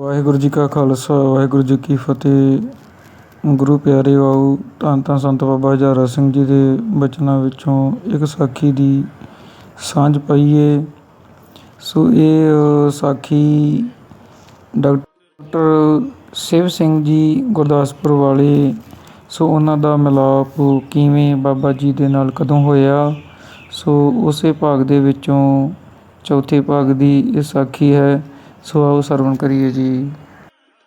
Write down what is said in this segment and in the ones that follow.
ਵਾਹਿਗੁਰੂ ਜੀ ਕਾ ਖਾਲਸਾ ਵਾਹਿਗੁਰੂ ਜੀ ਕੀ ਫਤਿਹ। ਗੁਰੂ ਪਿਆਰੇ ਆਓ ਧੰਨ ਧੰਨ ਸੰਤ ਬਾਬਾ ਹਜ਼ਾਰਾ ਸਿੰਘ ਜੀ ਦੇ ਬਚਨਾਂ ਵਿੱਚੋਂ ਇੱਕ ਸਾਖੀ ਦੀ ਸਾਂਝ ਪਾਈਏ। ਸੋ ਇਹ ਅ, ਸਾਖੀ ਡਾਕਟਰ ਸ਼ਿਵ ਸਿੰਘ ਜੀ ਗੁਰਦਾਸਪੁਰ ਵਾਲੇ ਸੋ ਉਹਨਾਂ ਦਾ ਮਿਲਾਪ ਕਿਵੇਂ ਬਾਬਾ ਜੀ ਦੇ ਨਾਲ ਕਦੋਂ ਹੋਇਆ? ਸੋ ਉਸੇ ਭਾਗ ਦੇ ਵਿੱਚੋਂ ਚੌਥੇ ਭਾਗ ਦੀ ਇਹ ਸਾਖੀ ਹੈ। ਸੋ ਆਓ ਸਰਵਣ ਕਰੀਏ ਜੀ।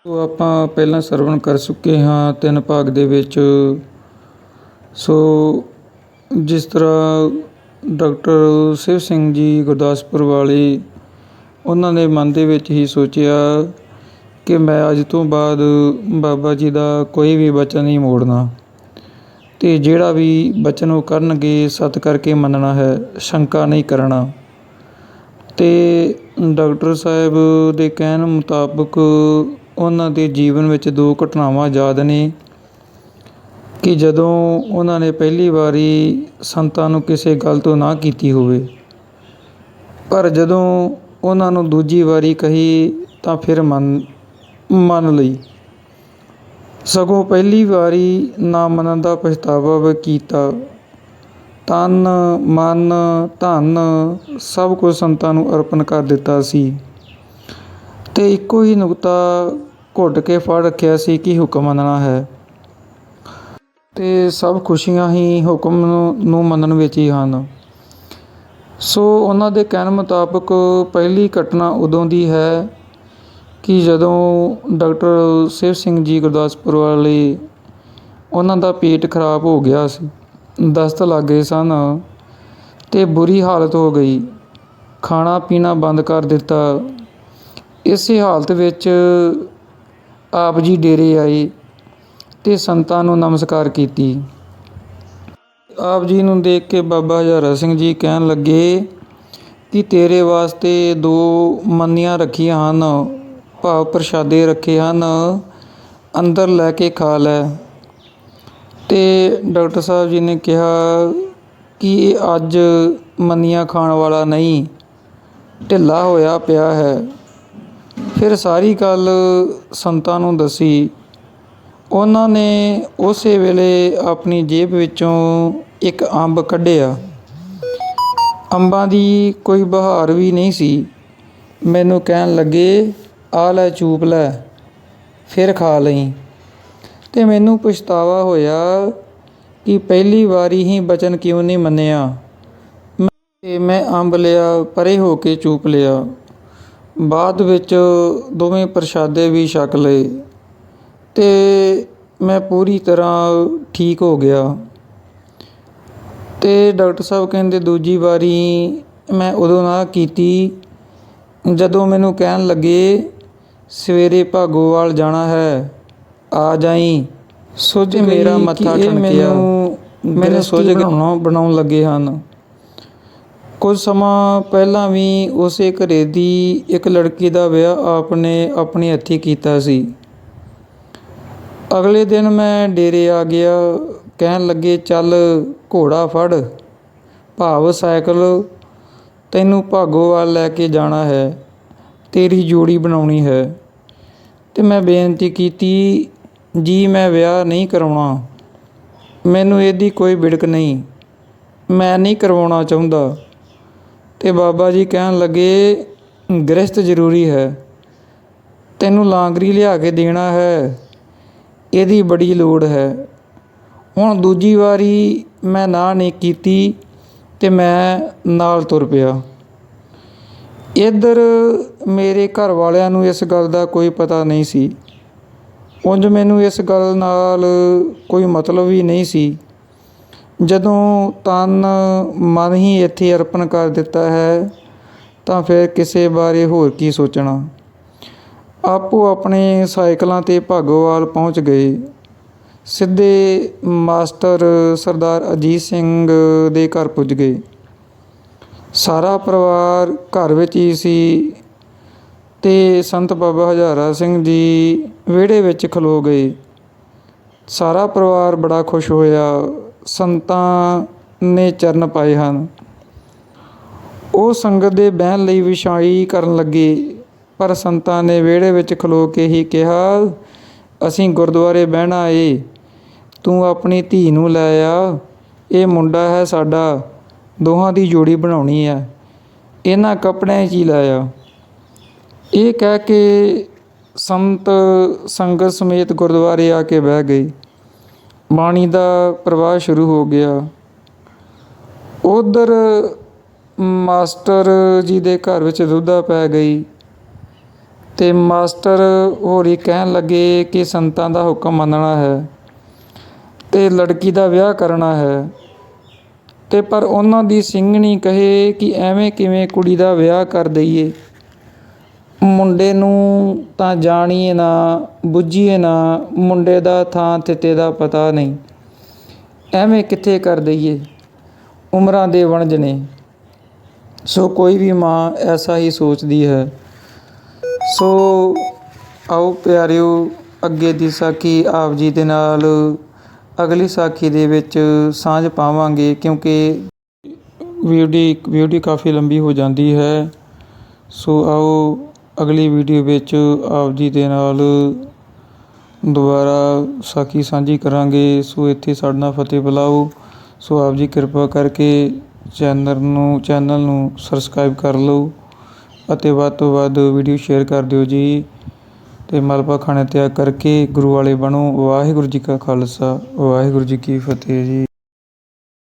ਸੋ ਆਪਾਂ ਪਹਿਲਾਂ ਸਰਵਣ ਕਰ ਚੁੱਕੇ ਹਾਂ ਤਿੰਨ ਭਾਗ ਦੇ ਵਿੱਚ। ਸੋ ਜਿਸ ਤਰ੍ਹਾਂ ਡਾਕਟਰ ਸ਼ਿਵ ਸਿੰਘ ਜੀ ਗੁਰਦਾਸਪੁਰ ਵਾਲੇ, ਉਹਨਾਂ ਨੇ ਮਨ ਦੇ ਵਿੱਚ ਹੀ ਸੋਚਿਆ ਕਿ ਮੈਂ ਅੱਜ ਤੋਂ ਬਾਅਦ ਬਾਬਾ ਜੀ ਦਾ ਕੋਈ ਵੀ ਬਚਨ ਨਹੀਂ ਮੋੜਨਾ। ਤੇ ਜਿਹੜਾ ਵੀ ਬਚਨ ਉਹ ਕਰਨਗੇ, ਸਤ ਕਰਕੇ ਮੰਨਣਾ ਹੈ, ਸ਼ੰਕਾ ਨਹੀਂ ਕਰਨਾ। ਅਤੇ ਡਾਕਟਰ ਸਾਹਿਬ ਦੇ ਕਹਿਣ ਮੁਤਾਬਕ ਉਹਨਾਂ ਦੇ ਜੀਵਨ ਵਿੱਚ ਦੋ ਘਟਨਾਵਾਂ ਯਾਦ ਨੇ ਕਿ ਜਦੋਂ ਉਹਨਾਂ ਨੇ ਪਹਿਲੀ ਵਾਰੀ ਸੰਤਾਂ ਨੂੰ ਕਿਸੇ ਗੱਲ ਤੋਂ ਨਾ ਕੀਤੀ ਹੋਵੇ, ਪਰ ਜਦੋਂ ਉਹਨਾਂ ਨੂੰ ਦੂਜੀ ਵਾਰੀ ਕਹੀ ਤਾਂ ਫਿਰ ਮੰਨ ਮੰਨ ਲਈ। ਸਗੋਂ ਪਹਿਲੀ ਵਾਰੀ ਨਾ ਮੰਨਣ ਦਾ ਪਛਤਾਵਾ ਵੀ ਕੀਤਾ। ਤਨ, ਮਨ, ਧਨ ਸਭ ਕੁਝ ਸੰਤਾਂ ਨੂੰ ਅਰਪਣ ਕਰ ਦਿੱਤਾ ਸੀ। ਅਤੇ ਇੱਕੋ ਹੀ ਨੁਕਤਾ ਘੁੱਟ ਕੇ ਫੜ ਰੱਖਿਆ ਸੀ ਕਿ ਹੁਕਮ ਮੰਨਣਾ ਹੈ। ਤੇ ਸਭ ਖੁਸ਼ੀਆਂ ਹੀ ਹੁਕਮ ਨੂੰ ਨੂੰ ਮੰਨਣ ਵਿੱਚ ਹੀ ਹਨ। ਸੋ ਉਹਨਾਂ ਦੇ ਕਹਿਣ ਮੁਤਾਬਕ ਪਹਿਲੀ ਘਟਨਾ ਉਦੋਂ ਦੀ ਹੈ ਕਿ ਜਦੋਂ ਡਾਕਟਰ ਸ਼ਿਵ ਸਿੰਘ ਜੀ ਗੁਰਦਾਸਪੁਰ ਵਾਲੇ, ਉਹਨਾਂ ਦਾ ਪੇਟ ਖਰਾਬ ਹੋ ਗਿਆ ਸੀ। ਦਸਤ ਲੱਗ ਗਏ ਸਨ ਅਤੇ ਬੁਰੀ ਹਾਲਤ ਹੋ ਗਈ। ਖਾਣਾ ਪੀਣਾ ਬੰਦ ਕਰ ਦਿੱਤਾ। ਇਸੇ ਹਾਲਤ ਵਿੱਚ ਆਪ ਜੀ ਡੇਰੇ ਆਏ ਅਤੇ ਸੰਤਾਂ ਨੂੰ ਨਮਸਕਾਰ ਕੀਤੀ। ਆਪ ਜੀ ਨੂੰ ਦੇਖ ਕੇ ਬਾਬਾ ਹਜ਼ਾਰਾ ਸਿੰਘ ਜੀ ਕਹਿਣ ਲੱਗੇ ਕਿ ਤੇਰੇ ਵਾਸਤੇ ਦੋ ਮੰਨੀਆਂ ਰੱਖੀਆਂ ਹਨ, ਭਾਵ ਪ੍ਰਸ਼ਾਦੇ ਰੱਖੇ ਹਨ, ਅੰਦਰ ਲੈ ਕੇ ਖਾ ਲੈ। ਅਤੇ ਡਾਕਟਰ ਸਾਹਿਬ ਜੀ ਨੇ ਕਿਹਾ ਕਿ ਇਹ ਅੱਜ ਮੰਨੀਆਂ ਖਾਣ ਵਾਲਾ ਨਹੀਂ, ਢਿੱਲਾ ਹੋਇਆ ਪਿਆ ਹੈ। ਫਿਰ ਸਾਰੀ ਗੱਲ ਸੰਤਾਂ ਨੂੰ ਦੱਸੀ। ਉਹਨਾਂ ਨੇ ਉਸੇ ਵੇਲੇ ਆਪਣੀ ਜੇਬ ਵਿੱਚੋਂ ਇੱਕ ਅੰਬ ਕੱਢਿਆ। ਅੰਬਾਂ ਦੀ ਕੋਈ ਬਹਾਰ ਵੀ ਨਹੀਂ ਸੀ। ਮੈਨੂੰ ਕਹਿਣ ਲੱਗੇ, ਆ ਲੈ ਚੂਪ ਲੈ, ਫਿਰ ਖਾ ਲਈ। ਤੇ ਮੈਨੂੰ ਪਛਤਾਵਾ ਹੋਇਆ ਕਿ ਪਹਿਲੀ ਵਾਰੀ ਹੀ ਬਚਨ ਕਿਉਂ ਨਹੀਂ ਮੰਨਿਆ। ਮੈਂ- ਤੇ ਮੈਂ ਅੰਬ ਲਿਆ, ਪਰੇ ਹੋ ਕੇ ਚੂਪ ਲਿਆ। ਬਾਅਦ ਵਿੱਚ ਦੋਵੇਂ ਪ੍ਰਸ਼ਾਦੇ ਵੀ ਛਕ ਲਏ ਤੇ ਮੈਂ ਪੂਰੀ ਤਰ੍ਹਾਂ ਠੀਕ ਹੋ ਗਿਆ। ਤੇ ਡਾਕਟਰ ਸਾਹਿਬ ਕਹਿੰਦੇ ਦੂਜੀ ਵਾਰੀ ਮੈਂ ਉਦੋਂ ਨਾ ਕੀਤੀ। ਜਦੋਂ ਮੈਨੂੰ ਕਹਿਣ ਲੱਗੇ, ਸਵੇਰੇ ਭਾਗੋਵਾਲ ਜਾਣਾ ਹੈ। ਆ ਜਾਈ। ਸੁੱਝ ਮੇਰਾ ਮੱਥਾ ਠਣਕਿਆ ਮੈਨੂੰ ਸੁੱਝ ਬਣਾਉਣਾ ਬਣਾਉਣ ਲੱਗੇ ਹਨ। ਕੁਝ ਸਮਾਂ ਪਹਿਲਾਂ ਵੀ ਉਸੇ ਘਰੇ ਦੀ ਇੱਕ ਲੜਕੀ ਦਾ ਵਿਆਹ ਆਪਨੇ ਆਪਣੇ ਹੱਥੀਂ ਕੀਤਾ ਸੀ। ਅਗਲੇ ਦਿਨ ਮੈਂ ਡੇਰੇ ਆ ਗਿਆ। ਕਹਿਣ ਲੱਗੇ ਚੱਲ ਘੋੜਾ ਫੜ। ਭਾਵ ਸਾਈਕਲ ਤੈਨੂੰ ਭਾਗੋਵਾਲ ਲੈ ਕੇ ਜਾਣਾ ਹੈ। ਤੇਰੀ ਜੋੜੀ ਬਣਾਉਣੀ ਹੈ। ਤੇ ਮੈਂ ਬੇਨਤੀ ਕੀਤੀ ਜੀ, ਮੈਂ ਵਿਆਹ ਨਹੀਂ ਕਰਵਾਉਣਾ ਮੈਨੂੰ ਇਹਦੀ ਕੋਈ ਵਿੜਕ ਨਹੀਂ। ਮੈਂ ਨਹੀਂ ਕਰਵਾਉਣਾ ਚਾਹੁੰਦਾ। ਅਤੇ ਬਾਬਾ ਜੀ ਕਹਿਣ ਲੱਗੇ, ਗ੍ਰਸਤ ਜ਼ਰੂਰੀ ਹੈ। ਤੈਨੂੰ ਲਾਂਗਰੀ ਲਿਆ ਕੇ ਦੇਣਾ ਹੈ। ਇਹਦੀ ਬੜੀ ਲੋੜ ਹੈ। ਹੁਣ ਦੂਜੀ ਵਾਰੀ ਮੈਂ ਨਾ ਨਹੀਂ ਕੀਤੀ ਤੇ ਮੈਂ ਨਾਲ ਤੁਰ ਪਿਆ। ਇੱਧਰ ਮੇਰੇ ਘਰ ਵਾਲਿਆਂ ਨੂੰ ਇਸ ਗੱਲ ਦਾ ਕੋਈ ਪਤਾ ਨਹੀਂ ਸੀ। ਉਂਝ ਮੈਨੂੰ ਇਸ ਗੱਲ ਨਾਲ ਕੋਈ ਮਤਲਬ ਵੀ ਨਹੀਂ ਸੀ। ਜਦੋਂ ਤਨ ਮਨ ਹੀ ਇੱਥੇ ਅਰਪਣ ਕਰ ਦਿੱਤਾ ਹੈ, ਤਾਂ ਫਿਰ ਕਿਸੇ ਬਾਰੇ ਹੋਰ ਕੀ ਸੋਚਣਾ। ਆਪੋ ਆਪਣੇ ਸਾਈਕਲਾਂ ਤੇ ਭਾਗੋਵਾਲ ਪਹੁੰਚ ਗਏ। ਸਿੱਧੇ ਮਾਸਟਰ ਸਰਦਾਰ ਅਜੀਤ ਸਿੰਘ ਦੇ ਘਰ ਪੁੱਜ ਗਏ। ਸਾਰਾ ਪਰਿਵਾਰ ਘਰ ਵਿੱਚ ਹੀ ਸੀ। ਅਤੇ ਸੰਤ ਬਾਬਾ ਹਜ਼ਾਰਾ ਸਿੰਘ ਜੀ ਵਿਹੜੇ ਵਿੱਚ ਖਲੋ ਗਏ। ਸਾਰਾ ਪਰਿਵਾਰ ਬੜਾ ਖੁਸ਼ ਹੋਇਆ। ਸੰਤਾਂ ਨੇ ਚਰਨ ਪਾਏ ਹਨ। ਉਹ ਸੰਗਤ ਦੇ ਬਹਿਣ ਲਈ ਵਿਛਾਈ ਕਰਨ ਲੱਗੇ, ਪਰ ਸੰਤਾਂ ਨੇ ਵਿਹੜੇ ਵਿੱਚ ਖਲੋ ਕੇ ਹੀ ਕਿਹਾ, ਅਸੀਂ ਗੁਰਦੁਆਰੇ ਬਹਿਣਾ ਏ ਤੂੰ ਆਪਣੀ ਧੀ ਨੂੰ ਲੈ ਆ। ਇਹ ਮੁੰਡਾ ਹੈ ਸਾਡਾ। ਦੋਹਾਂ ਦੀ ਜੋੜੀ ਬਣਾਉਣੀ ਹੈ। ਇਹਨਾਂ ਕੱਪੜਿਆਂ 'ਚ ਹੀ ਲੈ ਆ। ਇਹ ਕਹਿ ਕੇ ਸੰਤ ਸੰਗਤ ਸਮੇਤ ਗੁਰਦੁਆਰੇ ਆ ਕੇ ਬਹਿ ਗਈ। ਬਾਣੀ ਦਾ ਪ੍ਰਵਾਹ ਸ਼ੁਰੂ ਹੋ ਗਿਆ। ਉਧਰ ਮਾਸਟਰ ਜੀ ਦੇ ਘਰ ਵਿੱਚ ਦੁੱਧਾ ਪੈ ਗਈ ਤੇ ਮਾਸਟਰ ਹੋਰੀ ਕਹਿਣ ਲੱਗੇ ਕਿ ਸੰਤਾਂ ਦਾ ਹੁਕਮ ਮੰਨਣਾ ਹੈ ਤੇ ਲੜਕੀ ਦਾ ਵਿਆਹ ਕਰਨਾ ਹੈ ਤੇ ਪਰ ਉਹਨਾਂ ਦੀ ਸਿੰਘਣੀ ਕਹੇ ਕਿ ਐਵੇਂ ਕਿਵੇਂ ਕੁੜੀ ਦਾ ਵਿਆਹ ਕਰ ਦਈਏ। ਮੁੰਡੇ ਨੂੰ ਤਾਂ ਜਾਣੀਏ ਨਾ, ਬੁੱਝੀਏ ਨਾ, ਮੁੰਡੇ ਦਾ ਥਾਂ ਥਿੱਤੇ ਦਾ ਪਤਾ ਨਹੀਂ। ਐਵੇਂ ਕਿੱਥੇ ਕਰ ਦਈਏ? ਉਮਰਾਂ ਦੇ ਵਣਜ ਨੇ। ਸੋ ਕੋਈ ਵੀ ਮਾਂ ਐਸਾ ਹੀ ਸੋਚਦੀ ਹੈ। ਸੋ ਆਓ ਪਿਆਰਿਓ, ਅੱਗੇ ਦੀ ਸਾਖੀ ਆਪ ਜੀ ਦੇ ਨਾਲ, ਅਗਲੀ ਸਾਖੀ ਦੇ ਵਿੱਚ ਸਾਂਝ ਪਾਵਾਂਗੇ ਕਿਉਂਕਿ ਵੀਡੀਓ ਵੀਡੀਓ ਕਾਫੀ ਲੰਬੀ ਹੋ ਜਾਂਦੀ ਹੈ। ਸੋ ਆਓ ਅਗਲੀ ਵੀਡੀਓ ਵਿੱਚ ਆਪ ਜੀ ਦੇ ਨਾਲ ਦੁਬਾਰਾ ਸਾਖੀ ਸਾਂਝੀ ਕਰਾਂਗੇ। ਸੋ ਇੱਥੇ ਸਾਡੇ ਨਾਲ ਫਤਿਹ ਬੁਲਾਓ। ਸੋ ਆਪ ਜੀ ਕਿਰਪਾ ਕਰਕੇ ਚੈਨਲ ਨੂੰ ਚੈਨਲ ਨੂੰ ਸਬਸਕ੍ਰਾਈਬ ਕਰ ਲਓ ਅਤੇ ਵੱਧ ਤੋਂ ਵੱਧ ਵੀਡੀਓ ਸ਼ੇਅਰ ਕਰ ਦਿਓ ਜੀ। ਤੇ ਮਲਬਾ ਖਾਣੇ ਤਿਆਗ ਕਰਕੇ ਗੁਰੂ ਵਾਲੇ ਬਣੋ। ਵਾਹਿਗੁਰੂ ਜੀ ਕਾ ਖਾਲਸਾ। ਵਾਹਿਗੁਰੂ ਜੀ ਕੀ ਫਤਿਹ ਜੀ।